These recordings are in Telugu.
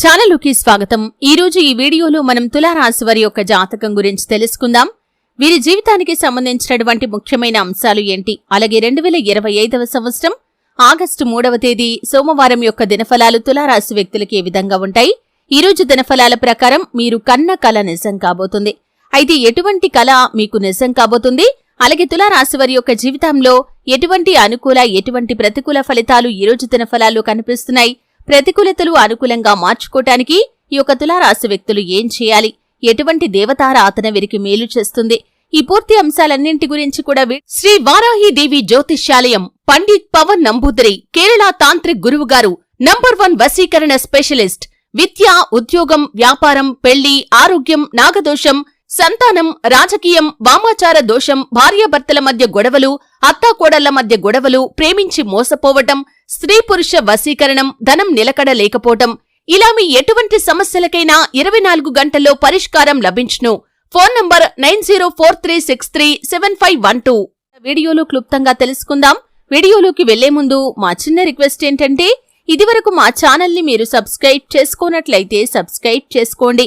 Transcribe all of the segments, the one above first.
ఛానలుకి స్వాగతం. ఈ రోజు ఈ వీడియోలో మనం తులారాశి వారి యొక్క జాతకం గురించి తెలుసుకుందాం. వీరి జీవితానికి సంబంధించినటువంటి ముఖ్యమైన అంశాలు ఏంటి? అలాగే రెండు వేల ఇరవై ఐదవ సంవత్సరం ఆగస్టు మూడవ తేదీ సోమవారం యొక్క దినఫలాలు తులారాశి వ్యక్తులకి ఏ విధంగా ఉంటాయి? ఈ రోజు దినఫలాల ప్రకారం మీరు కన్న కల నిజం కాబోతుంది. అయితే ఎటువంటి కల మీకు నిజం కాబోతుంది? అలాగే తులారాశి వారి యొక్క జీవితంలో ఎటువంటి అనుకూల ఎటువంటి ప్రతికూల ఫలితాలు ఈ రోజు దినఫలాల్లో కనిపిస్తున్నాయి? ప్రతికూలతలు అనుకూలంగా మార్చుకోటానికి ఈ యొక్క తులారాశి వ్యక్తులు ఏం చేయాలి? ఎటువంటి దేవతారాధన వీరికి మేలు చేస్తుంది? ఈ పూర్తి అంశాలన్నింటి గురించి కూడా శ్రీ వారాహి దేవి జ్యోతిష్యాలయం పండిత్ పవన్ నంబూదరి కేరళ తాంత్రిక్ గురువు గారు నంబర్ వన్ వశీకరణ స్పెషలిస్ట్ విద్య ఉద్యోగం వ్యాపారం పెళ్ళి ఆరోగ్యం నాగదోషం సంతానం రాజకీయం వామాచార దోషం భార్యాభర్తల మధ్య గొడవలు అత్తాకోడళ్ళ మధ్య గొడవలు ప్రేమించి మోసపోవటం స్త్రీ పురుష వశీకరణం ధనం నిలకడ లేకపోవటం ఇలా మీ ఎటువంటి సమస్యలకైనా ఇరవై నాలుగు గంటల్లో పరిష్కారం లభించును. Phone number nine zero four three six three seven five one two. వీడియోలో క్లుప్తంగా తెలుసుకుందాం. వీడియోలోకి వెళ్ళే ముందు మా చిన్న రిక్వెస్ట్ ఏంటంటే ఇదివరకు మా ఛానల్ని మీరు సబ్స్క్రైబ్ చేసుకోనట్లయితే సబ్స్క్రైబ్ చేసుకోండి.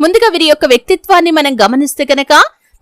ముందుగా వీరి యొక్క వ్యక్తిత్వాన్ని మనం గమనిస్తే కనుక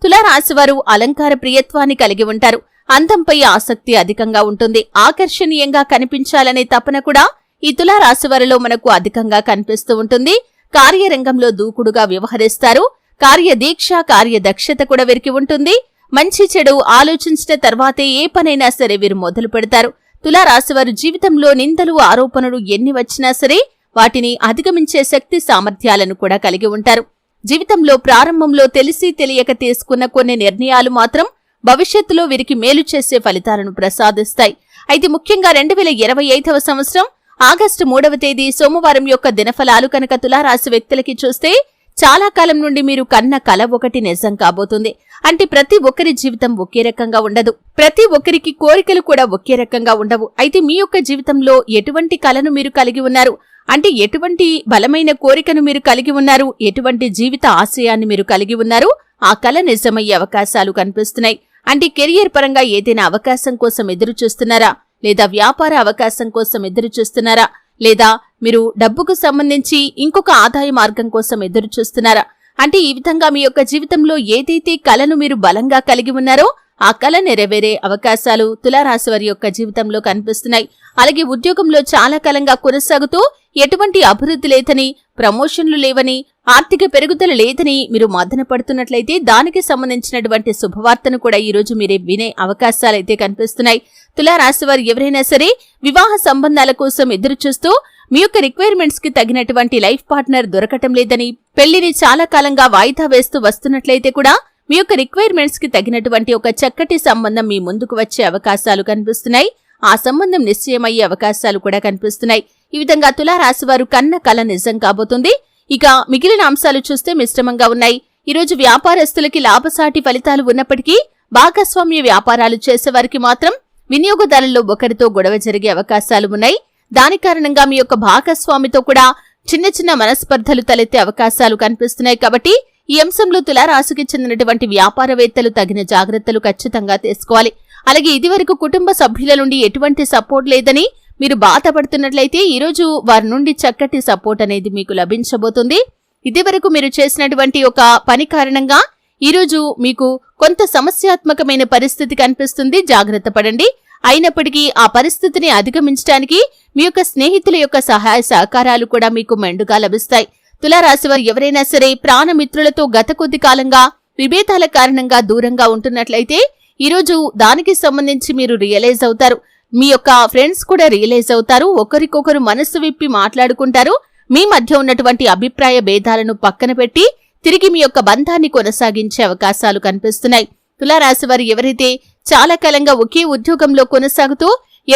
తులారాశివారు అలంకార ప్రియత్వాన్ని కలిగి ఉంటారు. అందంపై ఆసక్తి అధికంగా ఉంటుంది. ఆకర్షణీయంగా కనిపించాలనే తపన కూడా ఈ తులారాశి వారిలో మనకు అధికంగా కనిపిస్తూ ఉంటుంది. కార్యరంగంలో దూకుడుగా వ్యవహరిస్తారు. కార్యదీక్ష కార్యదక్షత కూడా వీరికి ఉంటుంది. మంచి చెడు ఆలోచించిన తర్వాతే ఏ పనైనా సరే వీరు మొదలు పెడతారు. తులారాశివారు జీవితంలో నిందలు ఆరోపణలు ఎన్ని వచ్చినా సరే వాటిని అధిగమించే శక్తి సామర్థ్యాలను కూడా కలిగి ఉంటారు. జీవితంలో ప్రారంభంలో తెలిసి తెలియక తీసుకున్న కొన్ని నిర్ణయాలు మాత్రం భవిష్యత్తులో వీరికి మేలు చేసే ఫలితాలను ప్రసాదిస్తాయి. అయితే ముఖ్యంగా రెండు వేల ఇరవై ఐదవ సంవత్సరం ఆగస్టు మూడవ తేదీ సోమవారం యొక్క దినఫలాలు కనుక తులారాశి వ్యక్తులకి చూస్తే చాలా కాలం నుండి మీరు కన్న కల ఒకటి నిజం కాబోతుంది. అంటే ప్రతి ఒక్కరి జీవితం ఒకే రకంగా ఉండదు. ప్రతి ఒక్కరికి కోరికలు కూడా ఒకే రకంగా ఉండవు. అయితే మీ యొక్క జీవితంలో ఎటువంటి కలను మీరు కలిగి ఉన్నారు? అంటే ఎటువంటి బలమైన కోరికను మీరు కలిగి ఉన్నారు? ఎటువంటి జీవిత ఆశయాన్ని మీరు కలిగి ఉన్నారు? ఆ కల నిజమయ్యే అవకాశాలు కనిపిస్తున్నాయి. అంటే కెరియర్ పరంగా ఏదైనా అవకాశం కోసం ఎదురు చూస్తున్నారా లేదా వ్యాపార అవకాశం కోసం ఎదురు చూస్తున్నారా లేదా మీరు డబ్బుకు సంబంధించి ఇంకొక ఆదాయ మార్గం కోసం ఎదురు చూస్తున్నారా? అంటే ఈ విధంగా మీ యొక్క జీవితంలో ఏదైతే కళను మీరు బలంగా కలిగి ఉన్నారో ఆ కళ నెరవేరే అవకాశాలు తులారాశి వారి యొక్క జీవితంలో కనిపిస్తున్నాయి. అలాగే ఉద్యోగంలో చాలా కాలంగా కొనసాగుతూ ఎటువంటి అభివృద్ధి లేదని ప్రమోషన్లు లేవని ఆర్థిక పెరుగుదల లేదని మీరు మదన పడుతున్నట్లయితే దానికి సంబంధించినటువంటి శుభవార్తను కూడా ఈ రోజు మీరే వినే అవకాశాలైతే కనిపిస్తున్నాయి. తులారాశి వారు ఎవరైనా సరే వివాహ సంబంధాల కోసం ఎదురు చూస్తూ మీ యొక్క రిక్వైర్మెంట్స్కి తగినటువంటి లైఫ్ పార్ట్నర్ దొరకటం లేదని పెళ్ళిని చాలా కాలంగా వాయిదా వేస్తూ వస్తున్నట్లయితే కూడా మీ యొక్క రిక్వైర్మెంట్స్కి తగినటువంటి ఒక చక్కటి సంబంధం మీ ముందుకు వచ్చే అవకాశాలు కనిపిస్తున్నాయి. ఆ సంబంధం నిశ్చయమయ్యే అవకాశాలు కూడా కనిపిస్తున్నాయి. ఈ విధంగా తులారాశి వారు కన్న కల నిజం కాబోతుంది. ఇక మిగిలిన అంశాలు చూస్తే మిశ్రమంగా ఉన్నాయి. ఈరోజు వ్యాపారస్తులకి లాభసాటి ఫలితాలు ఉన్నప్పటికీ భాగస్వామ్య వ్యాపారాలు చేసేవారికి మాత్రం వినియోగదారుల్లో ఒకరితో గొడవ జరిగే అవకాశాలు ఉన్నాయి. దాని కారణంగా మీ యొక్క భాగస్వామితో కూడా చిన్న చిన్న మనస్పర్ధలు తలెత్తే అవకాశాలు కనిపిస్తున్నాయి కాబట్టి ఈ అంశంలో తులారాశికి చెందినటువంటి వ్యాపారవేత్తలు తగిన జాగ్రత్తలు ఖచ్చితంగా తీసుకోవాలి. అలాగే ఇదివరకు కుటుంబ సభ్యుల నుండి ఎటువంటి సపోర్ట్ లేదని మీరు బాధపడుతున్నట్లయితే ఈరోజు వారి నుండి చక్కటి సపోర్ట్ అనేది మీకు లభించబోతుంది. ఇదివరకు మీరు చేసినటువంటి ఒక పని కారణంగా ఈరోజు మీకు కొంత సమస్యాత్మకమైన పరిస్థితి కనిపిస్తుంది. జాగ్రత్త పడండి. అయినప్పటికీ ఆ పరిస్థితిని అధిగమించడానికి మీ యొక్క స్నేహితుల యొక్క సహాయ సహకారాలు కూడా మీకు మెండుగా లభిస్తాయి. తులారాశి వారు ఎవరైనా సరే ప్రాణమిత్రులతో గత కొద్ది కాలంగా విభేదాల కారణంగా దూరంగా ఉంటున్నట్లయితే ఈరోజు దానికి సంబంధించి మీరు రియలైజ్ అవుతారు. మీ యొక్క ఫ్రెండ్స్ కూడా రియలైజ్ అవుతారు ఒకరికొకరు మనస్సు విప్పి మాట్లాడుకుంటారు. మీ మధ్య ఉన్నటువంటి అభిప్రాయ భేదాలను పక్కన పెట్టి తిరిగి మీ యొక్క బంధాన్ని కొనసాగించే అవకాశాలు కనిపిస్తున్నాయి. తులారాశి వారు ఎవరైతే చాలా కాలంగా ఒకే ఉద్యోగంలో కొనసాగుతూ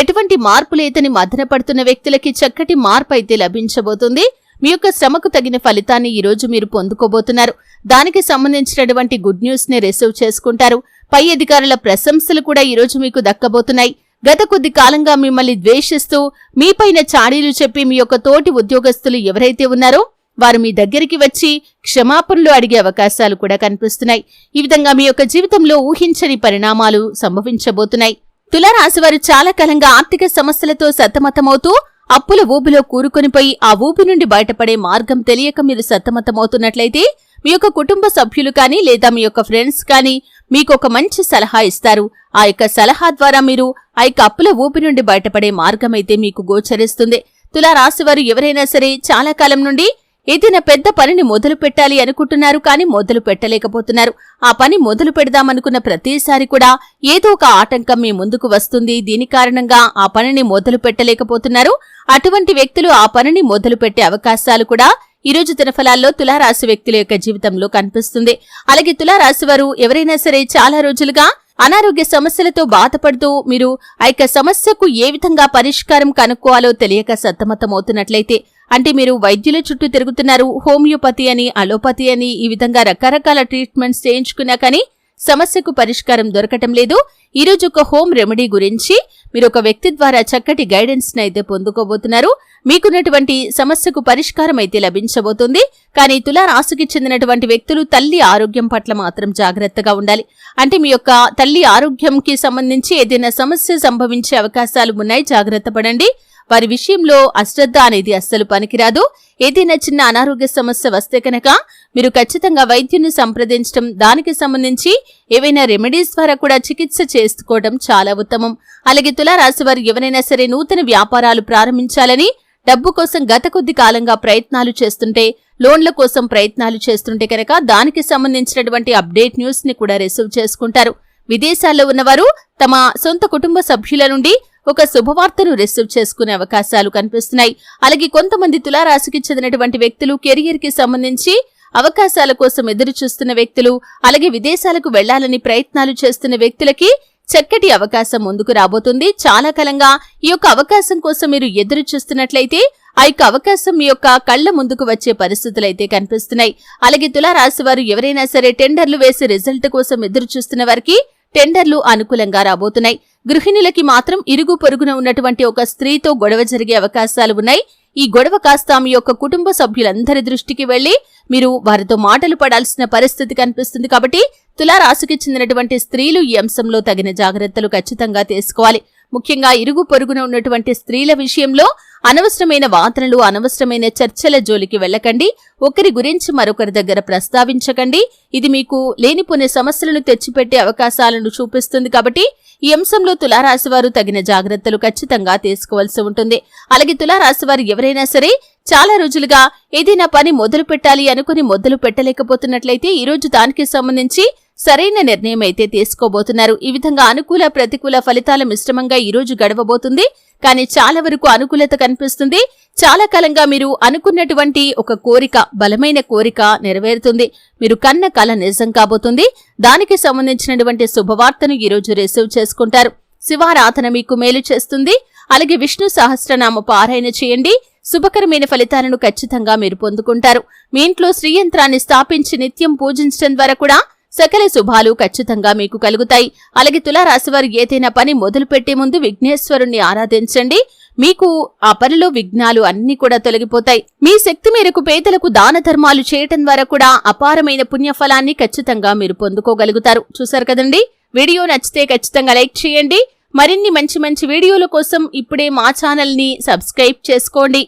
ఎటువంటి మార్పు లేదని మదనపడుతున్న వ్యక్తులకి చక్కటి మార్పు అయితే లభించబోతుంది. మీ యొక్క శ్రమకు తగిన ఫలితాన్ని ఈరోజు మీరు పొందుకోబోతున్నారు. దానికి సంబంధించినటువంటి గుడ్ న్యూస్ని రిసీవ్ చేసుకుంటారు. పై అధికారుల ప్రశంసలు కూడా ఈరోజు మీకు దక్కబోతున్నాయి. గత కొద్ది కాలంగా మిమ్మల్ని ద్వేషిస్తూ మీపైన చాడీలు చెప్పి మీ యొక్క తోటి ఉద్యోగస్తులు ఎవరైతే ఉన్నారో వారు మీ దగ్గరికి వచ్చి క్షమాపణలు అడిగే అవకాశాలు కూడా కనిపిస్తున్నాయి. ఈ విధంగా మీ యొక్క జీవితంలో ఊహించని పరిణామాలు సంభవించబోతున్నాయి. తులారాశివారు చాలా కాలంగా ఆర్థిక సమస్యలతో సతమతమవుతూ అప్పుల ఊబిలో కూరుకొనిపోయి ఆ ఊబి నుండి బయటపడే మార్గం తెలియక మీరు సతమతమవుతున్నట్లయితే మీ యొక్క కుటుంబ సభ్యులు కానీ లేదా మీ యొక్క ఫ్రెండ్స్ కానీ మీకు ఒక మంచి సలహా ఇస్తారు. ఆ యొక్క సలహా ద్వారా మీరు ఆ యొక్క అప్పుల ఊపి నుండి బయటపడే మార్గం అయితే మీకు గోచరిస్తుంది. తులారాశి వారు ఎవరైనా సరే చాలా కాలం నుండి ఏదైనా పెద్ద పనిని మొదలు పెట్టాలి అనుకుంటున్నారు కానీ మొదలు పెట్టలేకపోతున్నారు. ఆ పని మొదలు పెడదామనుకున్న ప్రతిసారి కూడా ఏదో ఒక ఆటంకం మీ ముందుకు వస్తుంది. దీని కారణంగా ఆ పనిని మొదలు పెట్టలేకపోతున్నారు. అటువంటి వ్యక్తులు ఆ పనిని మొదలు పెట్టే అవకాశాలు కూడా ఈ రోజు దినఫలాల్లో తులారాశి వ్యక్తుల యొక్క జీవితంలో కనిపిస్తుంది. అలాగే తులారాశి వారు ఎవరైనా సరే చాలా రోజులుగా అనారోగ్య సమస్యలతో బాధపడుతూ మీరు ఆ యొక్క సమస్యకు ఏ విధంగా పరిష్కారం కనుక్కోవాలో తెలియక సతమతమవుతున్నట్లయితే అంటే మీరు వైద్యుల చుట్టూ తిరుగుతున్నారు హోమియోపతి అని అలోపతి అని ఈ విధంగా రకరకాల ట్రీట్మెంట్స్ చేయించుకున్నా కానీ సమస్యకు పరిష్కారం దొరకటం లేదు. ఈరోజు ఒక హోమ్ రెమెడీ గురించి మీరు ఒక వ్యక్తి ద్వారా చక్కటి గైడెన్స్ అయితే పొందుకోబోతున్నారు. మీకున్నటువంటి సమస్యకు పరిష్కారం అయితే లభించబోతుంది. కానీ తులా రాశికి చెందినటువంటి వ్యక్తులు తల్లి ఆరోగ్యం పట్ల మాత్రం జాగ్రత్తగా ఉండాలి. అంటే మీ యొక్క తల్లి ఆరోగ్యంకి సంబంధించి ఏదైనా సమస్య సంభవించే అవకాశాలు ఉన్నాయి జాగ్రత్త పడండి. వారి విషయంలో అశ్రద్ధ అనేది అస్సలు పనికిరాదు. ఏదైనా చిన్న అనారోగ్య సమస్య వస్తే కనుక మీరు ఖచ్చితంగా వైద్యుని సంప్రదించడం దానికి సంబంధించి ఏవైనా రెమెడీస్ ద్వారా కూడా చికిత్స చేసుకోవడం చాలా ఉత్తమం. అలాగే తులారాశి వారు ఎవరైనా సరే నూతన వ్యాపారాలు ప్రారంభించాలని డబ్బు కోసం గత కొద్ది కాలంగా ప్రయత్నాలు చేస్తుంటే లోన్ల కోసం ప్రయత్నాలు చేస్తుంటే కనుక దానికి సంబంధించినటువంటి అప్డేట్ న్యూస్ని కూడా రిసీవ్ చేసుకుంటారు. విదేశాల్లో ఉన్నవారు తమ సొంత కుటుంబ సభ్యుల నుండి ఒక శుభవార్తను రిసీవ్ చేసుకునే అవకాశాలు కనిపిస్తున్నాయి. అలాగే కొంతమంది తులారాశికి చెందినటువంటి వ్యక్తులు కెరియర్కి సంబంధించి అవకాశాల కోసం ఎదురు చూస్తున్న వ్యక్తులు అలాగే విదేశాలకు వెళ్ళాలని ప్రయత్నాలు చేస్తున్న వ్యక్తులకి చక్కటి అవకాశం ముందుకు రాబోతుంది. చాలా కాలంగా ఈ యొక్క అవకాశం కోసం మీరు ఎదురు చూస్తున్నట్లయితే ఆ యొక్క అవకాశం మీ యొక్క కళ్ళ ముందుకు వచ్చే పరిస్థితులు అయితే కనిపిస్తున్నాయి. అలాగే తులారాశి వారు ఎవరైనా సరే టెండర్లు వేసి రిజల్ట్ కోసం ఎదురు చూస్తున్న వారికి టెండర్లు అనుకూలంగా రాబోతున్నాయి. గృహిణులకి మాత్రం ఇరుగు పొరుగున ఉన్నటువంటి ఒక స్త్రీతో గొడవ జరిగే అవకాశాలు ఉన్నాయి. ఈ గొడవ కాస్త మీ యొక్క కుటుంబ సభ్యులందరి దృష్టికి వెళ్ళి మీరు వారితో మాటలు పడాల్సిన పరిస్థితి కనిపిస్తుంది కాబట్టి తులారాశికి చెందినటువంటి స్త్రీలు ఈ అంశంలో తగిన జాగ్రత్తలు ఖచ్చితంగా తీసుకోవాలి. ముఖ్యంగా ఇరుగు పొరుగున ఉన్నటువంటి స్త్రీల విషయంలో అనవసరమైన వాదనలు అనవసరమైన చర్చల జోలికి వెళ్ళకండి. ఒకరి గురించి మరొకరి దగ్గర ప్రస్తావించకండి. ఇది మీకు లేనిపోని సమస్యలను తెచ్చిపెట్టే అవకాశాలను చూపిస్తుంది కాబట్టి ఈ అంశంలో తులారాశి వారు తగిన జాగ్రత్తలు ఖచ్చితంగా తీసుకోవాల్సి ఉంటుంది. అలాగే తులారాశి వారు ఎవరైనా సరే చాలా రోజులుగా ఏదైనా పని మొదలు పెట్టాలి అనుకుని మొదలు పెట్టలేకపోతున్నట్లయితే ఈ రోజు దానికి సంబంధించి సరైన నిర్ణయం అయితే తీసుకోబోతున్నారు. ఈ విధంగా అనుకూల ప్రతికూల ఫలితాల మిశ్రమంగా ఈ రోజు గడవబోతుంది. కానీ చాలా వరకు అనుకూలత కనిపిస్తుంది. చాలా కాలంగా మీరు అనుకున్నటువంటి ఒక కోరిక బలమైన కోరిక నెరవేరుతుంది. మీరు కన్న కళ నిజం కాబోతుంది. దానికి సంబంధించినటువంటి శుభవార్తను ఈ రోజు రిసీవ్ చేసుకుంటారు. శివారాధన మీకు మేలు చేస్తుంది. అలాగే విష్ణు సహస్రనామ పారాయణ చేయండి. శుభకరమైన ఫలితాలను ఖచ్చితంగా మీరు పొందుకుంటారు. మీ ఇంట్లో శ్రీయంత్రాన్ని స్థాపించి నిత్యం పూజించడం ద్వారా కూడా సకల శుభాలు ఖచ్చితంగా మీకు కలుగుతాయి. అలాగే తులారాశివారు ఏదైనా పని మొదలుపెట్టే ముందు విఘ్నేశ్వరుణ్ణి ఆరాధించండి. మీకు ఆ పనిలో విఘ్నాలు అన్ని కూడా తొలగిపోతాయి. మీ శక్తి మేరకు పేదలకు దాన ధర్మాలు చేయటం ద్వారా కూడా అపారమైన పుణ్యఫలాన్ని ఖచ్చితంగా మీరు పొందుకోగలుగుతారు. చూసారు కదండి? వీడియో నచ్చితే ఖచ్చితంగా లైక్ చేయండి. మరిన్ని మంచి మంచి వీడియోల కోసం ఇప్పుడే మా ఛానల్ని సబ్స్క్రైబ్ చేసుకోండి.